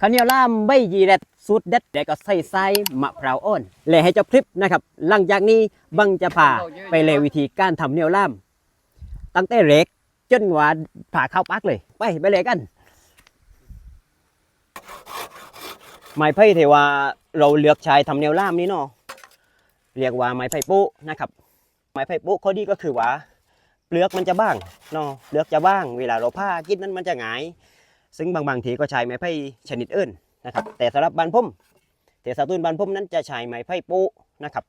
ข้าวเหนียวล่ามใบยีแรดสูตรเด็ดแล้วก็ใส่ไส้มะพร้าวอ่อนและให้เจ้าคลิปนะครับ หลังจากนี้บังจะพาไปเลยวิธีการทำเหนียวล่าม ตั้งแต่เล็กจนว่าผ่าเข้าปักเลย ไปไปเลยกัน ไม้ไผ่เทว่าเราเลือกใช้ทำแนวล่ามนี้เนาะเรียกว่าไม้ไผ่ปุ๊นะครับ ไม้ไผ่ปุ๊ข้อดีก็คือว่าเปลือกมันจะบ้างเนาะเปลือกจะบ้าง เวลาเราผ้ากินนั้นมันจะหงาย ซึ่งบางบางทีก็ใช้ไม้ไผ่ชนิดอื่นนะครับ แต่สำหรับบานพุ่มแต่สตูนบานพุ่มนั้นจะใช้ไม้ไผ่ปุ๊นะครับ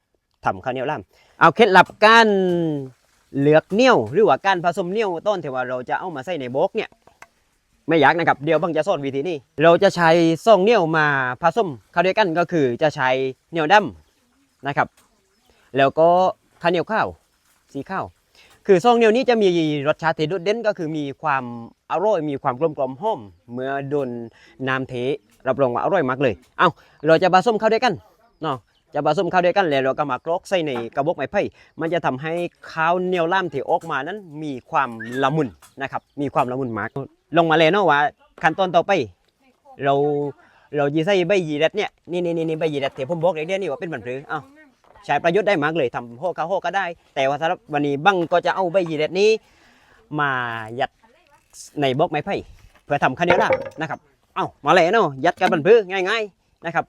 ทำข้าวเหนียวล่ามเอาเคล็ดลับการเหลือกเนียวหรือว่าการผสมเนียวต้นที่ว่าเราจะเอามาใส่ในโบกเนี่ยไม่ยากนะครับเดี๋ยวบังจะสอนวิธีนี้ เราจะใช้ซองเนียวมาผสมข้าวด้วยกันก็คือจะใช้เหนียวดำนะครับ แล้วก็ข้าวเหนียวข้าวสีข้าว คือซองเหนียวนี้จะมีรสชาติที่โดดเด่นก็คือมีความอร่อยมีความกลมกล่อมหอมเมื่อโดนน้ำเทรับรองว่าอร่อยมากเลย เอาเราจะผสมเข้าด้วยกันเนาะจะผสมเข้าด้วยกันแล้วเราก็มากรอกใส่ในกระบอกไม้ไผ่ มันจะทำให้ข้าวเหนียวล่ามที่ออกมานั้นมีความละมุนนะครับ มีความละมุนมาก ลงมาเลยเนาะว่าขั้นตอนต่อไป เราเรายีใส่ใบยีแรดเนี่ยนี่นี่นี่ใบยีแรดที่ผมบอกเดี๋ยนี้ว่าเป็นบันพืออ้าว ใช้ประโยชน์ได้มากเลยทำโฮกาโฮก็ได้ แต่ว่าสำหรับวันนี้บังก็จะเอาใบยีแรดนี้ มายัดในบล็อกไม้ไผ่เพื่อทำข้าวเหนียวดำนะครับ เอ้ามาเลยเนาะยัดกันบันพือง่าย ๆนะครับ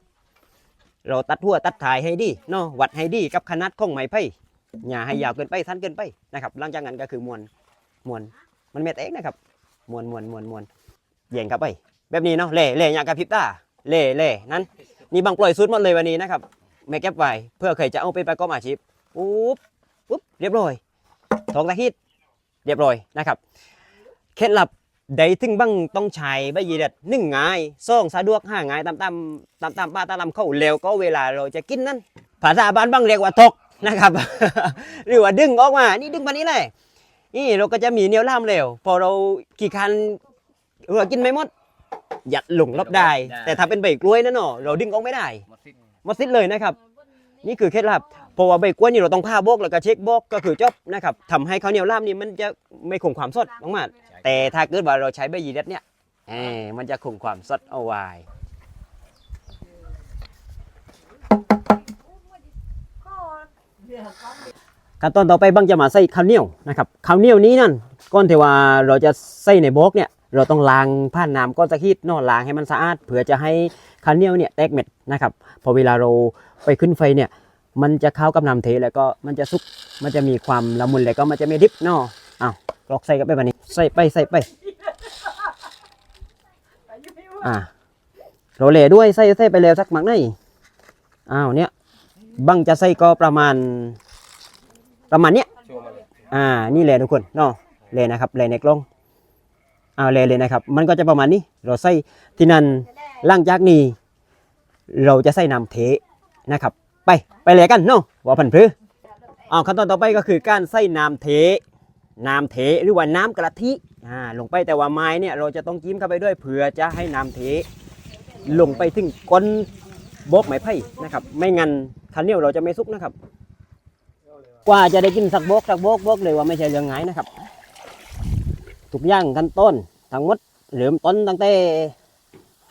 เราตัดหัวตัดถ่ายให้ดีเนาะวัดให้ดีกับขนาดของไม้ไผ่อย่าให้ยาวเกินไปสั้นเกินไปนะครับหลังจากนั้นก็คือมวนมวนมันเม็ดเองนะครับมวนมวนมวนมวนแย่งครับไปแบบนี้เนาะเล่เล่อย่างกับพริบตาเล่เล่นั้นนี่บังปล่อยสุดหมดเลยวันนี้นะครับ ไม่เก็บไว้เพื่อใครจะเอาไปประกอบอาชีพปุ๊บปุ๊บเรียบร้อยทองตะคิดเรียบร้อยนะครับเคล็ดลับใดถึงบังต้องใช้ใบยีเด็ดหนึ่งง่ายสองสะดวกห้าง่ายตามตามตามตามป้าตามลำเข้าเร็วก็เวลาเราจะกินนั่นภาษาบ้านบังเรียกว่าทกนะครับ หรือว่าดึงออกมา นี่ดึงมานี้เลยนี่เราก็จะมีเนียวล่ามเร็ว พอเรากี่คันเรากินไม่หมดยัดหลงรอบได้ได้ แต่ถ้าเป็นใบกล้วยนั่นเนาะเราดึงออกไม่ได้หมดสิ้นหมดสิ้นเลยนะครับ นี่คือเคล็ดลับเพราะว่าใบกล้วยนี่เราต้องผ้าโบกแล้วก็เช็คโบกก็คือจบนะครับทำให้ข้าวเหนียวล่ามนี่มันจะไม่คงความสดมากๆแต่ถ้าเกิดว่าเราใช้ใบยีเด็ดเนี่ยเออมันจะคงความสดเอาไว้ขั้นตอนต่อไปบังจะมาใส่ข้าวเหนียวนะครับข้าวเหนียวนี้นั่นก่อนที่ว่าเราจะใส่ในโบกเนี่ยเราต้องล้างผ่านน้ำก้อนตะคิดเนอะล้างให้มันสะอาดเพื่อจะให้ข้าวเหนียวเนี่ยแตกเม็ดนะครับพอเวลาเรา ไปขึ้นไฟเนี่ย มันจะเข้ากับน้ำเทแล้วก็มันจะสุกมันจะมีความละมุนแล้วก็มันจะไม่ดิบเนาะอ้าวกรอกใส่กันไปแบบนี้ ใส่ไปใส่ไปอ่าโรเลด้วยใส่ใส่ไปแล้วสักหมักหน่อยอ้าวเนี่ยบังจะใส่ก็ประมาณ ประมาณเนี้ยอ่านี่เลยทุกคนเนาะเลยนะครับเลยในกล้องเอาเลยเลยนะครับ มันก็จะประมาณนี้ เราใส่ที่นั่นล่างจากนี้ เราจะใส่น้ำเท นะครับ ไปไปเลยกันเนาะว่าพันพือเอาขั้นตอนต่อไปก็คือการใส่น้ำเทน้ำเทหรือว่าน้ำกะทิอ่าลงไปแต่ว่าไม้เนี่ยเราจะต้องจิ้มเข้าไปด้วยเพื่อจะให้น้ำเทลงไปถึงก้นบกไม้ไผ่นะครับ ไม่งั้นข้าวเนียวเราจะไม่สุกนะครับ กว่าจะได้กินสักบกสักบกบกเลยว่าไม่ใช่เรื่องง่ายนะครับทุกอย่างขั้นต้นทั้งหมดเริ่มต้นตั้งแต่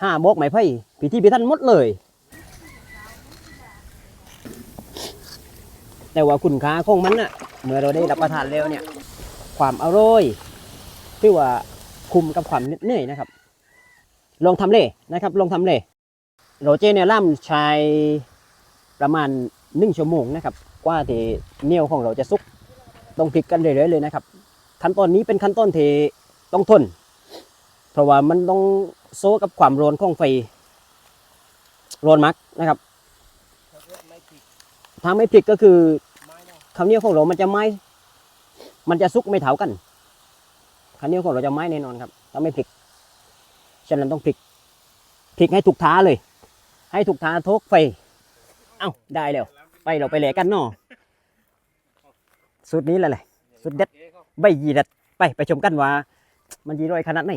ห้าบกไม้ไผ่พิธีพิธันหมดเลย แต่ว่าคุณค่าของมันนะเมื่อเราได้รับประทานแล้วเนี่ย ความอร่อยที่ว่าคุมกับความเหนื่อยนะครับ ลองทำเลยนะครับ ลองทำเลยโรเจเนี่ยล่ำใช้ประมาณหนึ่งชั่วโมงนะครับกว่าที่เนียวของเราจะสุกต้องพลิกกันเรื่อยๆเลยนะครับ ขั้นตอนนี้เป็นขั้นตอนที่ต้องทน เพราะว่ามันต้องโซกับความร้อนของไฟร้อนมักนะครับ ถ้าไม่พลิกก็คือข้าวเหนียวของเรามันจะไหม้ มันจะสุกไม่เท่ากันข้าวเหนียวของเราจะไหม้แน่นอนครับถ้าไม่พลิก ฉะนั้นต้องพลิกพลิกให้ถูกท้าเลย ให้ถูกท้าทุกไฟ เอ้าได้แล้ว ไปเราไปแหลกกันเนาะสุดนี้แหละแหละสุดเด็ดใบยีเด็ดไปไปชมกันว่า มันยีรอยขนาดไหน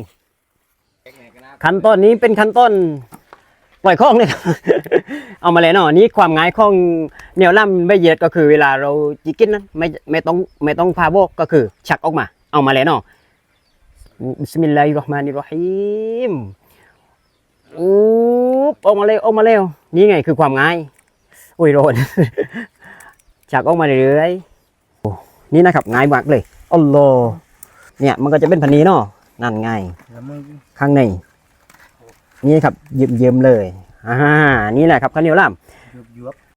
ขั้นตอนนี้เป็นขั้นตอน ปล่อยคล้องเลยครัเอามาเลยเนาะนี่ความง่ายของแนวล่ำไม่เยียดก็คือเวลาเราจิกินนั้นไม่ไม่ต้องไม่ต้องพาโบกก็คือชักออกมา เอามาเลยเนาะบิสมิลลาฮิรเราะห์มานิรเราะฮีมอู้ออกมาเลยออกมาแล้วนี่ไงคือความง่ายอุ้ยโรนชักออกมาเรื่อยๆนี่นะครับง่ายมากเลยอัลลอฮ์เนี่ยมันก็จะเป็นพันนี้เนาะนั่นไงข้างใน นี่ครับเยิ้มๆเลยอ่านี่แหละครับข้าวเหนียวล่ามยุบ